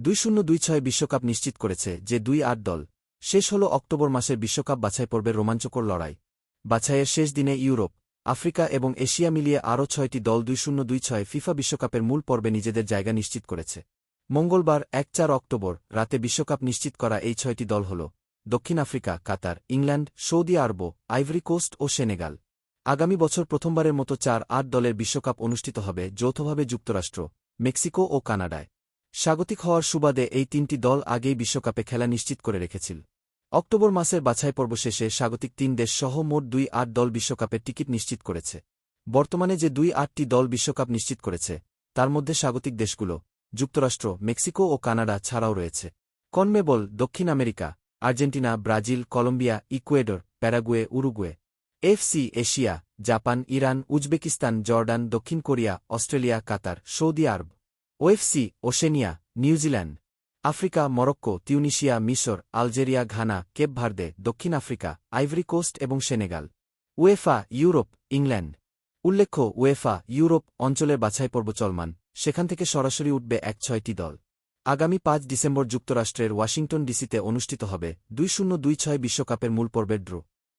দুই শূন্য দুই ছয় বিশ্বকাপ নিশ্চিত করেছে যে দুই আট দল। শেষ হল অক্টোবর মাসের বিশ্বকাপ বাছাই পর্বের রোমাঞ্চকর লড়াই। বাছাইয়ের শেষ দিনে ইউরোপ, আফ্রিকা এবং এশিয়া মিলিয়ে আরও ছয়টি দল দুই শূন্য দুই ছয় ফিফা বিশ্বকাপের মূল পর্বে নিজেদের জায়গা নিশ্চিত করেছে। মঙ্গলবার এক চার অক্টোবর রাতে বিশ্বকাপ নিশ্চিত করা এই ছয়টি দল হল দক্ষিণ আফ্রিকা, কাতার, ইংল্যান্ড, সৌদি আরব, আইভরি কোস্ট ও সেনেগাল। আগামী বছর প্রথমবারের মতো চার আট দলের বিশ্বকাপ অনুষ্ঠিত হবে যৌথভাবে যুক্তরাষ্ট্র, মেক্সিকো ও কানাডায়। স্বাগতিক হওয়ার সুবাদে এই তিনটি দল আগেই বিশ্বকাপে খেলা নিশ্চিত করে রেখেছিল। অক্টোবর মাসের বাছাই পর্ব শেষে স্বাগতিক তিন দেশ সহ মোট দুই আট দল বিশ্বকাপের টিকিট নিশ্চিত করেছে। বর্তমানে যে দুই আটটি দল বিশ্বকাপ নিশ্চিত করেছে, তার মধ্যে স্বাগতিক দেশগুলো, যুক্তরাষ্ট্র, মেক্সিকো ও কানাডা ছাড়াও রয়েছে। কনমেবল, দক্ষিণ America, Argentina, Brazil, Colombia, Ecuador, Paraguay, Uruguay, AFC, Asia, Japan, Iran, Uzbekistan, Jordan, দক্ষিণ কোরিয়া, অস্ট্রেলিয়া, কাতার, সৌদি আরব। OFC, Oceania New Zealand Africa, Morocco, Tunisia, মিশর, আলজেরিয়া, ঘানা, কেপ ভার্দে, দক্ষিণ Africa, Ivory Coast এবং Senegal. UEFA, Europe, England. উল্লেখ্য, UEFA, Europe অঞ্চলের বাছাই পর্ব চলমান, সেখান থেকে সরাসরি উঠবে এক ছয়টি দল। আগামী পাঁচ ডিসেম্বর যুক্তরাষ্ট্রের ওয়াশিংটন ডিসিতে অনুষ্ঠিত হবে দুই শূন্য দুই ছয় বিশ্বকাপের মূল পর্বের ড্র।